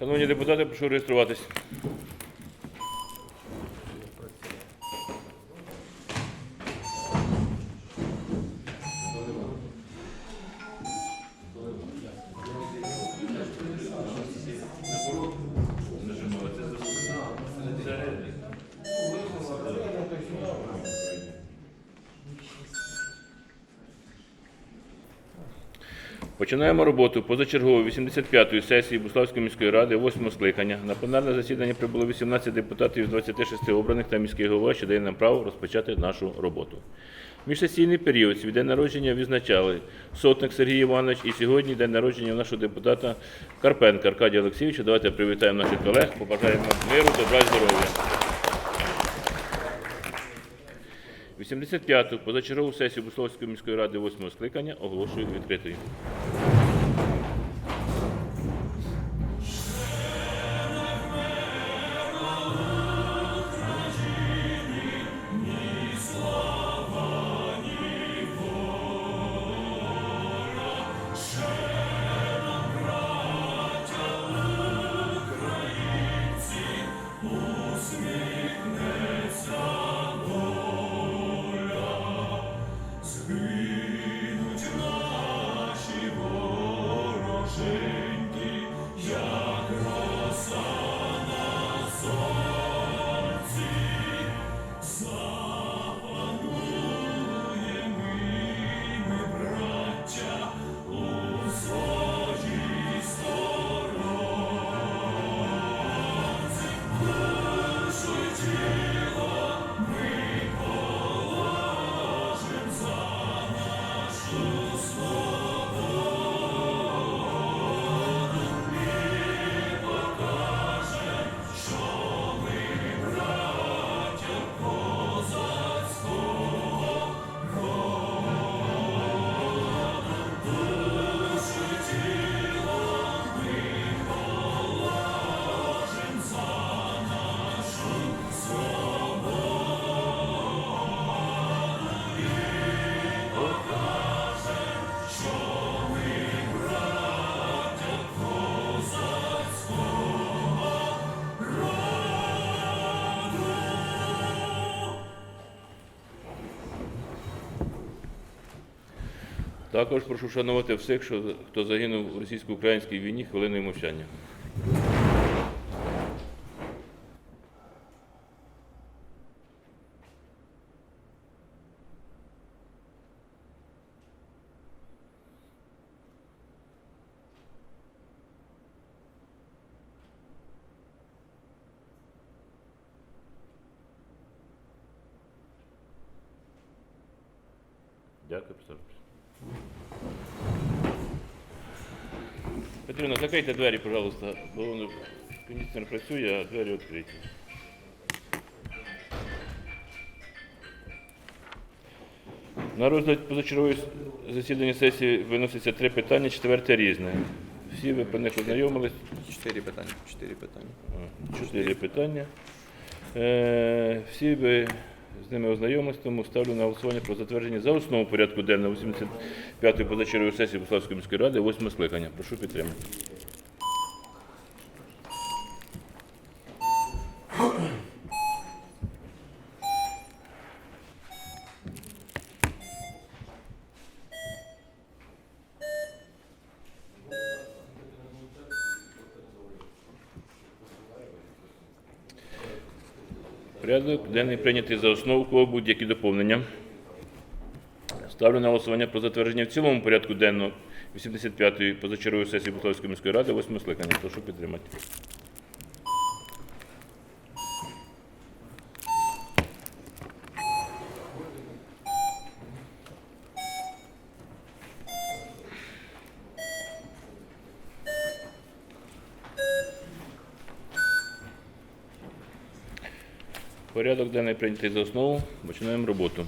Шановні депутати, прошу реєструватись. Починаємо роботу позачергової 85-ї сесії Буславської міської ради 8 скликання. На пленарне засідання прибуло 18 депутатів з 26 обраних та міський голова, що дає нам право розпочати нашу роботу. Міжсесійний період свій день народження відзначали сотник Сергій Іванович і сьогодні день народження нашого депутата Карпенка Аркадія Олексійовича. Давайте привітаємо наших колег, побажаємо миру, добра здоров'я. 85-ту позачергову сесію Бусловської міської ради 8 скликання оголошую відкритою. Також прошу вшанувати всіх, що, хто загинув у російсько-українській війні хвилиною мовчання. Дякую, представте. Петрина, закрийте двері, пожалуйста, бо воно кондиціонер працює, а двері відкриті. На розгляд позачергової засідання сесії виноситься три питання, четверте різне. Всі ви по них ознайомились. Чотири питання. Чотири питання. Чотири питання. Е, всі ви з ними ознайомились, тому ставлю на голосування про затвердження за основу порядку денного 85-ї позачергової сесії Буславської міської ради, 8 скликання. Прошу підтримати. Порядок денний прийнятий за основу, кого будь-які доповнення. Ставлю на голосування про затвердження в цілому порядку денного 85-ї позачергової сесії Буславської міської ради, 8 скликання. Прошу підтримати. Порядок денний прийнятий за основу. Починаємо роботу.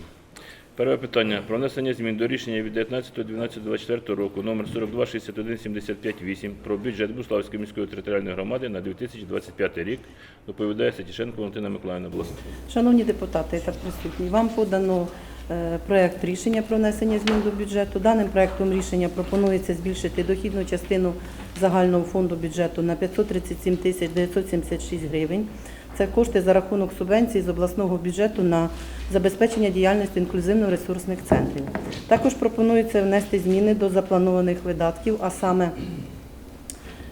Перше питання про внесення змін до рішення від 19.12.24 року номер 426175-8 про бюджет Буславської міської територіальної громади на 2025 рік. Доповідає Сетішенко Валентина Миколаївна. Ласка. Шановні депутати та присутні, вам подано е, проект рішення про внесення змін до бюджету. Даним проектом рішення пропонується збільшити дохідну частину загального фонду бюджету на 537 тисяч 976 гривень. Це кошти за рахунок субвенцій з обласного бюджету на забезпечення діяльності інклюзивно-ресурсних центрів. Також пропонується внести зміни до запланованих видатків, а саме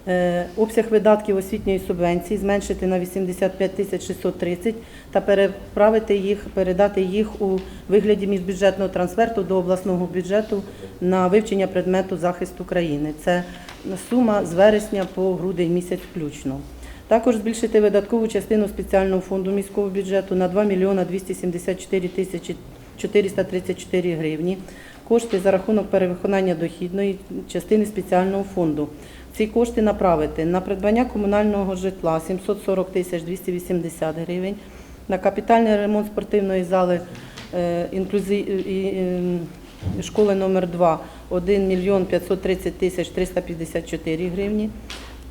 Е, Обсяг видатків освітньої субвенції зменшити на 85 тисяч 630 та переправити їх, передати їх у вигляді міжбюджетного трансферту до обласного бюджету на вивчення предмету захисту країни. Це сума з вересня по грудень місяць включно. Також збільшити видаткову частину спеціального фонду міського бюджету на 2 мільйона 274 тисячі 434 гривні. Кошти за рахунок перевиконання дохідної частини спеціального фонду. Ці кошти направити на придбання комунального житла 740 тисяч 280 гривень, на капітальний ремонт спортивної зали е, інклюзі- і, е, школи номер 2 1 мільйон 530 тисяч 354 гривні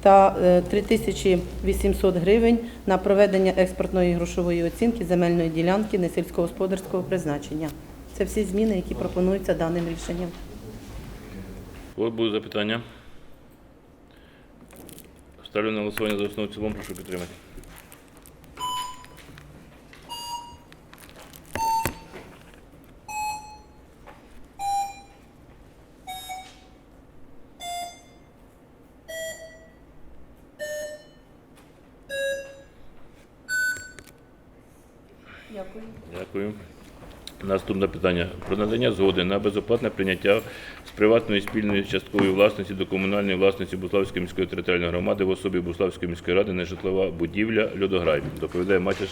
та е, 3800 гривень на проведення експортної грошової оцінки земельної ділянки несільськогосподарського призначення. Це всі зміни, які пропонуються даним рішенням. Кого будуть запитання? Ставлю на голосування за основу цілому, прошу підтримати. Дякую. Дякую. Наступне питання про надання згоди на безоплатне прийняття з приватної спільної часткової власності до комунальної власності Буславської міської територіальної громади в особі Буславської міської ради нежитлова будівля Льодограй. Доповідає Матіш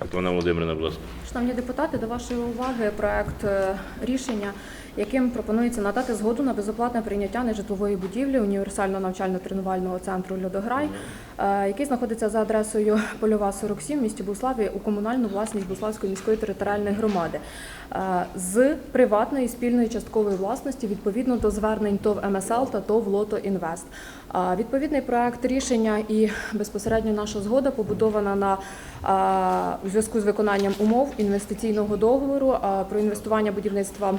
Оксана Володимирівна, будь ласка. Шановні депутати, до вашої уваги проект е, рішення, яким пропонується надати згоду на безоплатне прийняття нежитлової будівлі універсального навчально-тренувального центру Льодограй, е, який знаходиться за адресою Польова 47 в місті Буславі у комунальну власність Буславської міської територіальної громади з приватної спільної часткової власності відповідно до звернень ТОВ МСЛ та ТОВ Лото Інвест. Е, Відповідний проект рішення і безпосередньо наша згода побудована на а, у зв'язку з виконанням умов інвестиційного договору про інвестування будівництва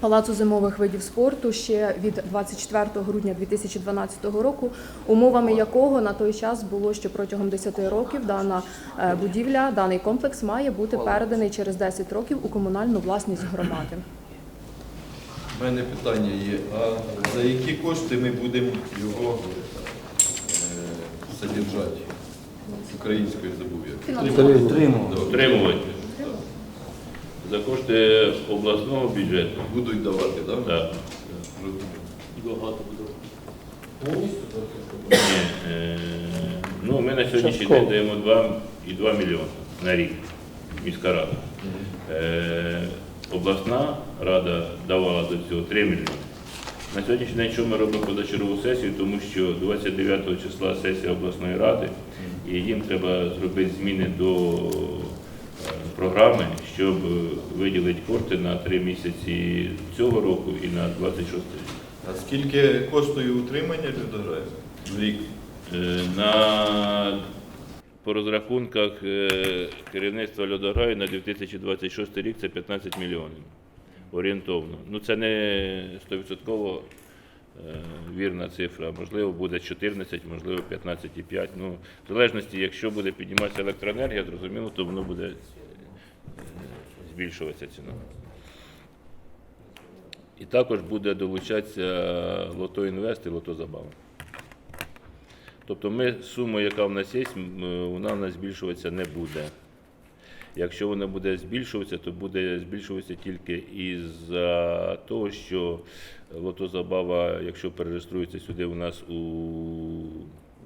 Палацу зимових видів спорту ще від 24 грудня 2012 року, умовами якого на той час було, що протягом 10 років дана е, будівля, даний комплекс має бути переданий через 10 років у комунальну власність громади. У мене питання є, а за які кошти ми будемо його е, содержати? Українською забув я. Утримувати. За кошти обласного бюджету. Будуть давати, так? Так. Ні, е, ну, ми на сьогоднішній день даємо 2 і 2 мільйони на рік, міська рада. Е, обласна рада давала до цього 3 мільйони. На сьогоднішній день що ми робимо позачергову сесію, тому що 29 числа сесія обласної ради, і їм треба зробити зміни до програми, щоб е, виділити кошти на 3 місяці цього року і на 26 рік. А скільки коштує утримання Людограю в рік? Е, На по розрахунках е, керівництва Льодограю на 2026 рік це 15 мільйонів орієнтовно. Ну це не 100% е, вірна цифра. Можливо, буде 14, можливо, 15,5. Ну, в залежності, якщо буде підніматися електроенергія, зрозуміло, то воно буде збільшуватися ціна. І також буде долучатися Лото Інвест і Лото Забава. Тобто ми суму, яка в нас є, вона в нас збільшуватися не буде. Якщо вона буде збільшуватися, то буде збільшуватися тільки із-за того, що лотозабава, якщо перереєструється сюди у нас у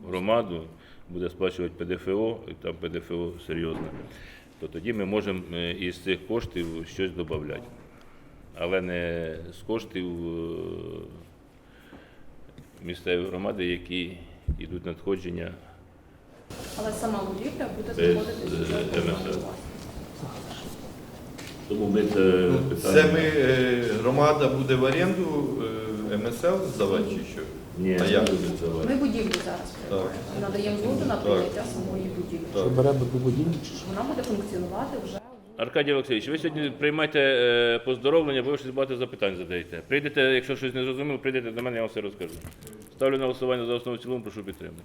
громаду, буде сплачувати ПДФО, і там ПДФО серйозне, то тоді ми можемо е, із цих коштів щось додати. Але не з коштів е, місцевої громади, які йдуть надходження Але сама будівля буде знаходитися е, МСЛ. Тому ми це питання. Це ми, громада буде в оренду МСЛ здавати чи що? Ні, А як? Ми будівлю зараз Так. надаємо згоду на прийняття самої будівлі. Так. Беремо до будівлі чи що? Вона буде функціонувати вже Аркадій Олексійович, ви сьогодні приймайте е, поздоровлення, бо ви щось багато запитань задаєте. Прийдете, якщо щось не зрозуміло, прийдете до мене, я вам все розкажу. Ставлю на голосування за основу в цілому, прошу підтримати.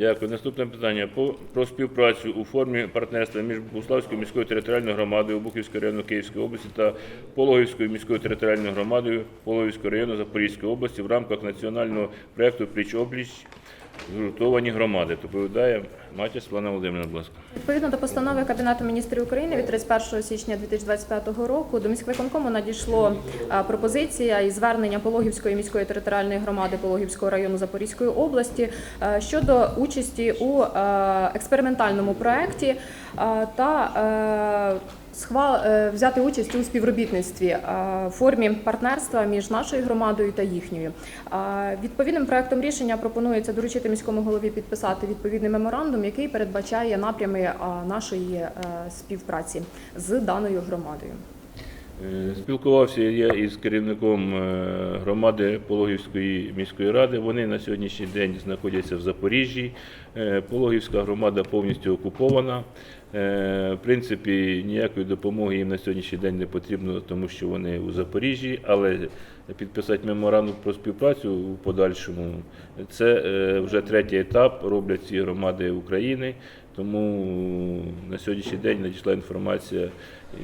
Дякую. Наступне питання по про співпрацю у формі партнерства між Богуславською міською територіальною громадою Бухівського району Київської області та Пологівською міською територіальною громадою Пологівського району Запорізької області в рамках національного проєкту Пліч обліч згуртовані громади. Доповідає Матіс Світлана Володимирівна, будь ласка. Відповідно до постанови Кабінету міністрів України від 31 січня 2025 року до міськвиконкому надійшло пропозиція і звернення Пологівської міської територіальної громади Пологівського району Запорізької області щодо участі у експериментальному проєкті та е, взяти участь у співробітництві е, в формі партнерства між нашою громадою та їхньою. Е, Відповідним проектом рішення пропонується доручити міському голові підписати відповідний меморандум, який передбачає напрями е, нашої е, співпраці з даною громадою. Е, Спілкувався я із керівником е, громади Пологівської міської ради. Вони на сьогоднішній день знаходяться в Запоріжжі. Е, Пологівська громада повністю окупована. В принципі, ніякої допомоги їм на сьогоднішній день не потрібно, тому що вони у Запоріжжі, але підписати меморандум про співпрацю у подальшому це вже третій етап роблять ці громади України. Тому на сьогоднішній день надійшла інформація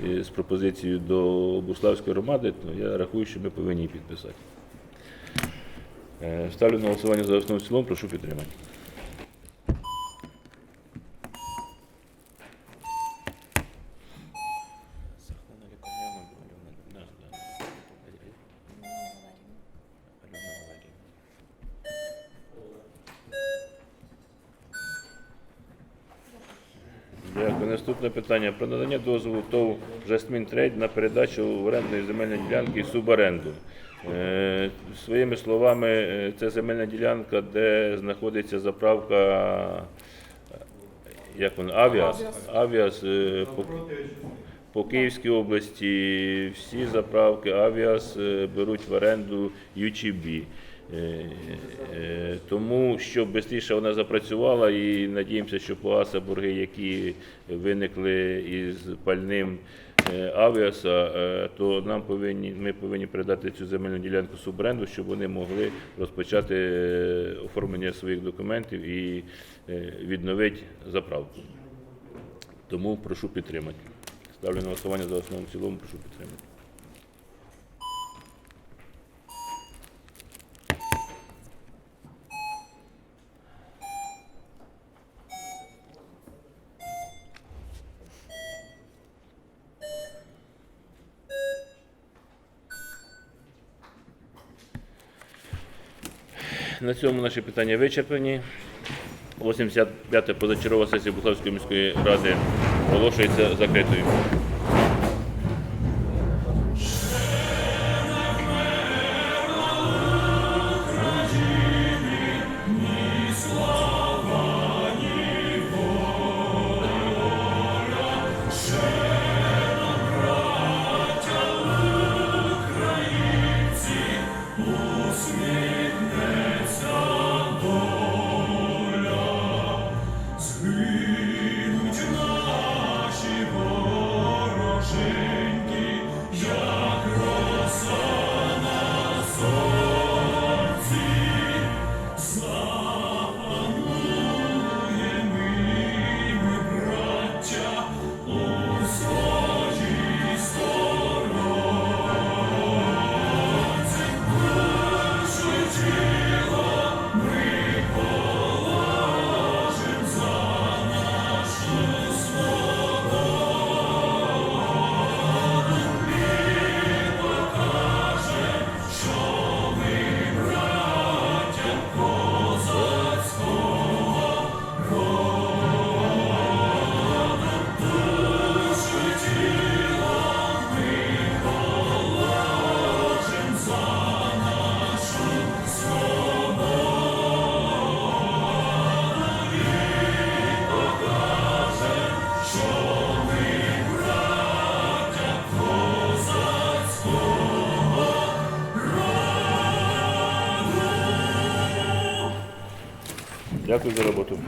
е, з пропозицією до Буславської громади, то я рахую, що ми повинні її підписати. Е, Ставлю на голосування за основу в цілому, прошу підтримати. Питання про надання дозволу ТОВ Жасмін Трейд на передачу орендної земельної ділянки і суборенду. Е, Своїми словами, е, це земельна ділянка, де знаходиться заправка е, як вона, Авіас. Авіас по, по Київській області всі заправки Авіас беруть в оренду UGB. Е, е, Тому щоб швидше вона запрацювала і надіємося, що погаса борги, які виникли із пальним е, Авіаса, то нам повинні, ми повинні передати цю земельну ділянку субренду, щоб вони могли розпочати оформлення своїх документів і відновити заправку. Тому прошу підтримати. Ставлю на голосування за основу в цілому, прошу підтримати. На цьому наші питання вичерпані. 85-та позачергова сесія Буславської міської ради оголошується закритою. Дякую за роботу.